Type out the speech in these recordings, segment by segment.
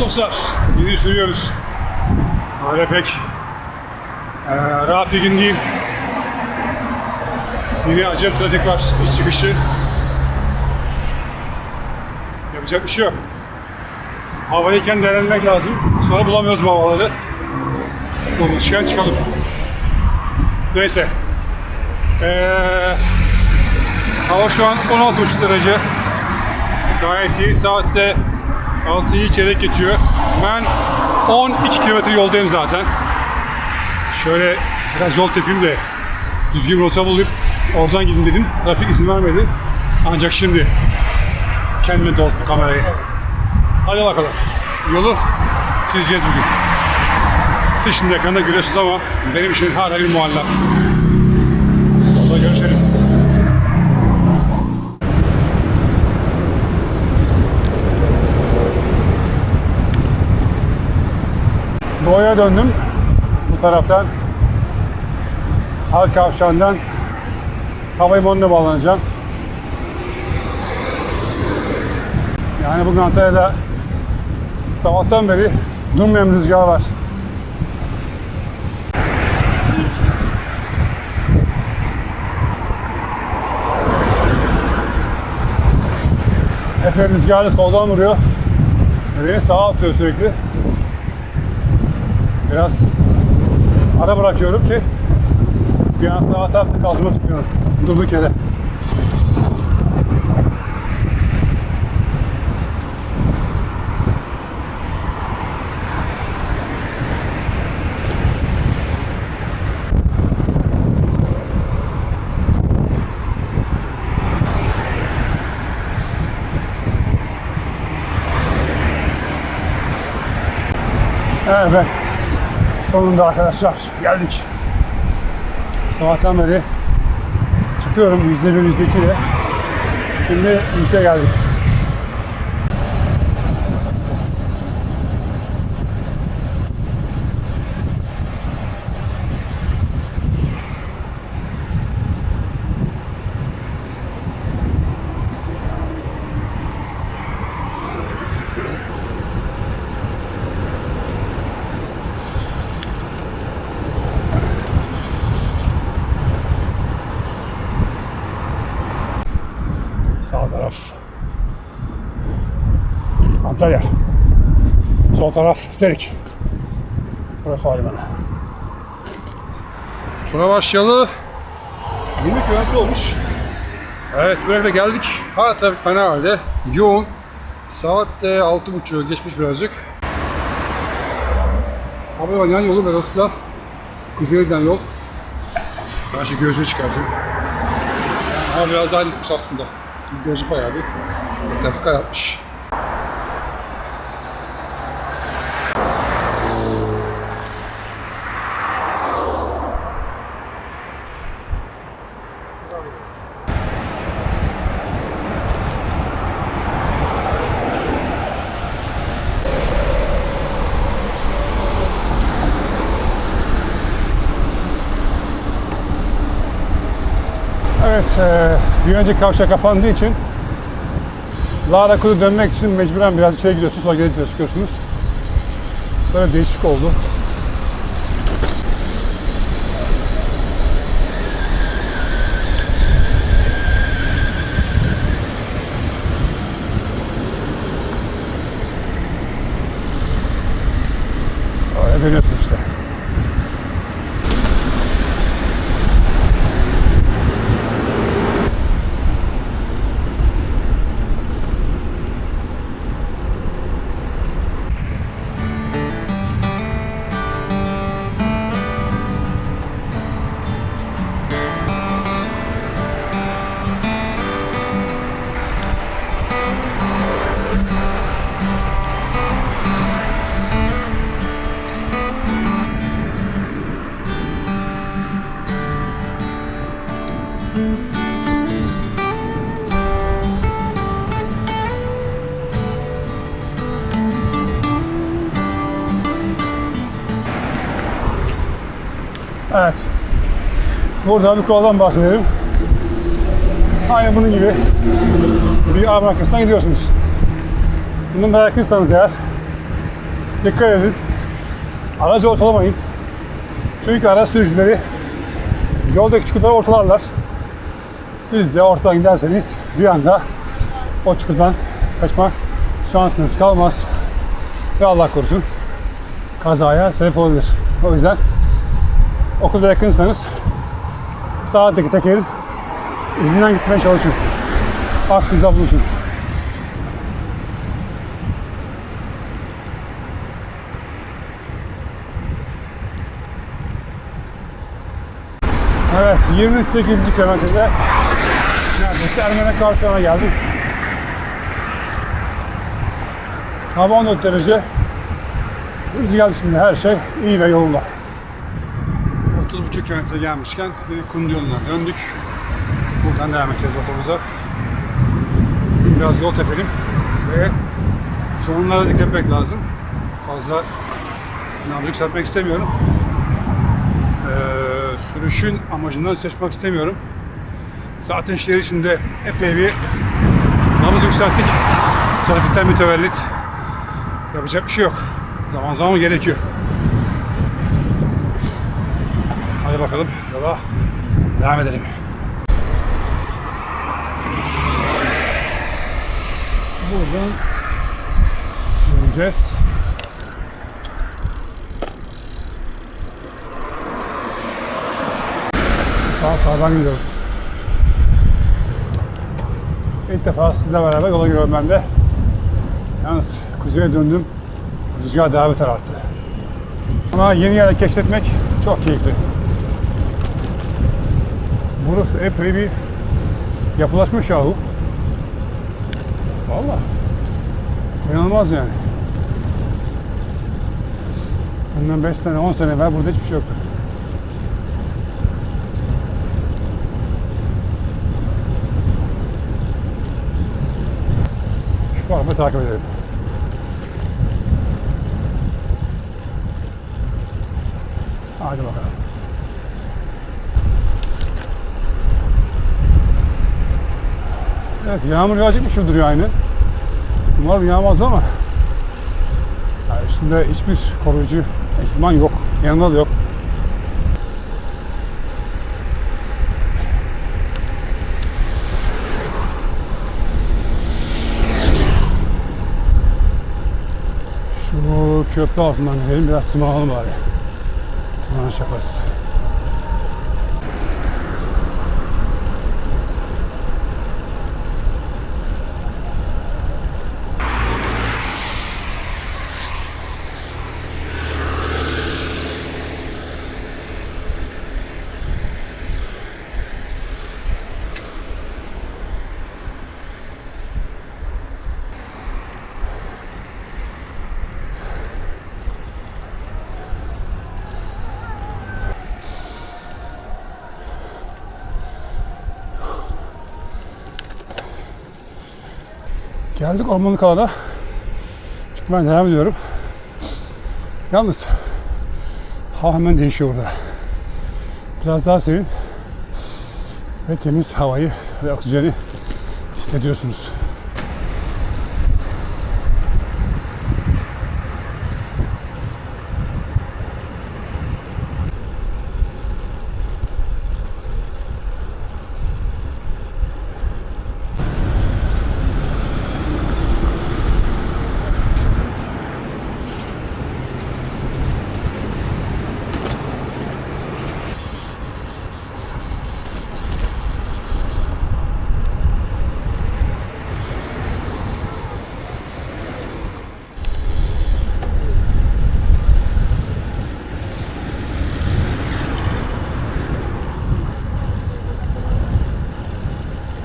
dostlar, yeni sürüyoruz. Hala pek eee rahat bir gün değil. Yine acayip trafik var, iş çıkışı. Yapacak bir şey yok. Havayken değerlendirmek lazım. Sonra bulamıyoruz bu havaları. Bulmuşken çıkalım. Neyse. Eee hava şu an 16,5 derece. Gayet iyi. Saatte 6'yı çeyrek geçiyor. Ben 12 kilometre yoldayım zaten. Şöyle biraz yol tepeyim de düzgün rota bulayım. Oradan gidin dedim. Trafik izin vermedi. Ancak şimdi kendime doğrulttum kamerayı. Hadi bakalım. Yolu çizeceğiz bugün. Siz şimdi ekranda görüyorsunuz ama benim için hala bir muallak. Yolda görüşelim. Doğuya döndüm. Bu taraftan Halk Kavşağı'ndan havalimanına bağlanacağım. Yani bugün Antalya'da sabahtan beri durmayan rüzgar var. Epey rüzgarlı soldan vuruyor. Beni sağa atıyor sürekli. Biraz ara bırakıyorum ki bir an sağa atarsa kaldırma çıkıyorum. Durduk yere. Evet. Sonunda arkadaşlar geldik. Sabahtan beri çıkıyorum yüzde bir, yüzde iki ile. Şimdi ilçe geldik. Sağ taraf Antalya. Sol taraf Serik. Burası havalimanı. Tura başlayalı 20 kilometre olmuş. Evet buraya da geldik. Hala trafik fena halde. Yoğun. Saat de 6.30 geçmiş birazcık. Havalimanı yan yolu burası da kuzeyden yol. Ben şu gözlüğü çıkartayım. Ama biraz daha aslında. Gözü bayağı bir etrafı karartmış. Bir önceki kavşak kapandığı için Lara Kulu dönmek için mecburen biraz içeri gidiyorsunuz, sonra geri çıkıyorsunuz. Böyle değişik oldu. Evet. Burada bir kuraldan bahsedelim. Aynı bunun gibi bir araba arkasından gidiyorsunuz. Bundan daha yakınsanız eğer Dikkat edin. Aracı ortalamayın. Çünkü araç sürücüleri yoldaki çukurları ortalarlar. Siz de ortadan giderseniz bir anda o çukurdan kaçma şansınız kalmaz. Ve Allah korusun kazaya sebep olabilir. O yüzden okulda yakınsanız sağdaki tekerin izinden gitmeye çalışın. Aklınıza bulunsun. Evet, 28. kilometrede neredeyse Ermenek kavşağına geldim. Hava 14 derece. Rüzgar dışında her şey iyi ve yolunda. 30,5 kilometre gelmişken bir Kundu yolundan döndük. Buradan devam edeceğiz otobüse. Biraz yol tepelim ve sorunlara dikkat etmek lazım. Fazla nabzı yükseltmek istemiyorum. Ee, sürüşün amacından şaşmak istemiyorum. Zaten şehir içinde epey bir nabız yükselttik. Trafikten mütevellit. Yapacak bir şey yok. Zaman zaman gerekiyor. Hadi bakalım yola devam edelim. Buradan döneceğiz. Sağ sağdan gidiyorum. İlk defa sizle beraber yola giriyorum ben de. Yalnız kuzeye döndüm. Rüzgar daha beter arttı. Ama yeni yerler keşfetmek çok keyifli. Burası epey bir yapılaşmış yahu. Valla. İnanılmaz yani. Bundan 5 sene, 10 sene evvel burada hiçbir şey yoktu. Şu arabayı takip edelim. Hadi bakalım. Evet yağmur yağacakmış gibi duruyor aynı. Umarım yağmaz ama yani üstünde hiçbir koruyucu ekipman yok. Yanında da yok. Şu köprü altından gidelim biraz tırmanalım bari. Tırmanış yaparız. Geldik ormanlık alana. Çıkmaya devam ediyorum. Yalnız hava hemen değişiyor burada. Biraz daha serin ve temiz havayı ve oksijeni hissediyorsunuz.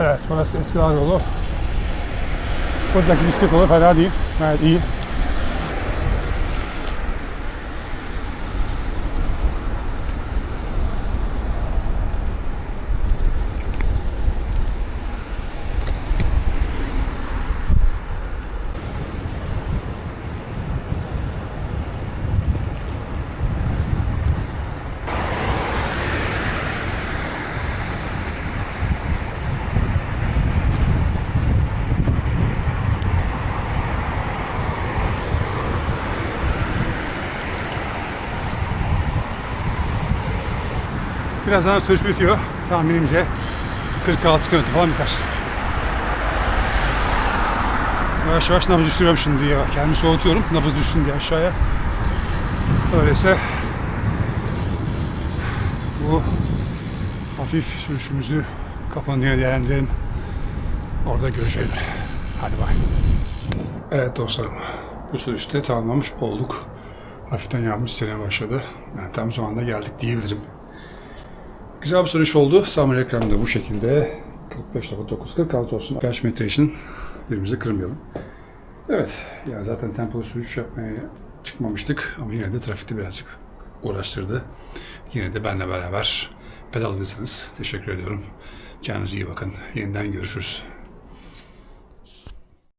Evet, burası Eskiler yolu. Buradaki bisiklet yolu fena değil. Gayet iyi. Birazdan sürüş bitiyor. Tahminimce 46 km falan biter. Yavaş yavaş nabız düşürüyorum şimdi diye. Kendimi soğutuyorum. Nabız düşsün diye aşağıya. Öyleyse bu hafif sürüşümüzü kapanıyor değerlendirelim. Orada görüşelim. Hadi bay. Evet dostlarım. Bu sürüşte tamamlamış olduk. Hafiften yağmur çiçeğine başladı. Yani tam zamanda geldik diyebilirim. Güzel bir sürüş oldu. Summer ekranında bu şekilde 45.946 olsun. Kaç metre için birbirimizi kırmayalım. Evet. Yani zaten tempolu sürüş yapmaya çıkmamıştık ama yine de trafikte birazcık uğraştırdı. Yine de benle beraber pedaladıysanız teşekkür ediyorum. Kendinize iyi bakın. Yeniden görüşürüz.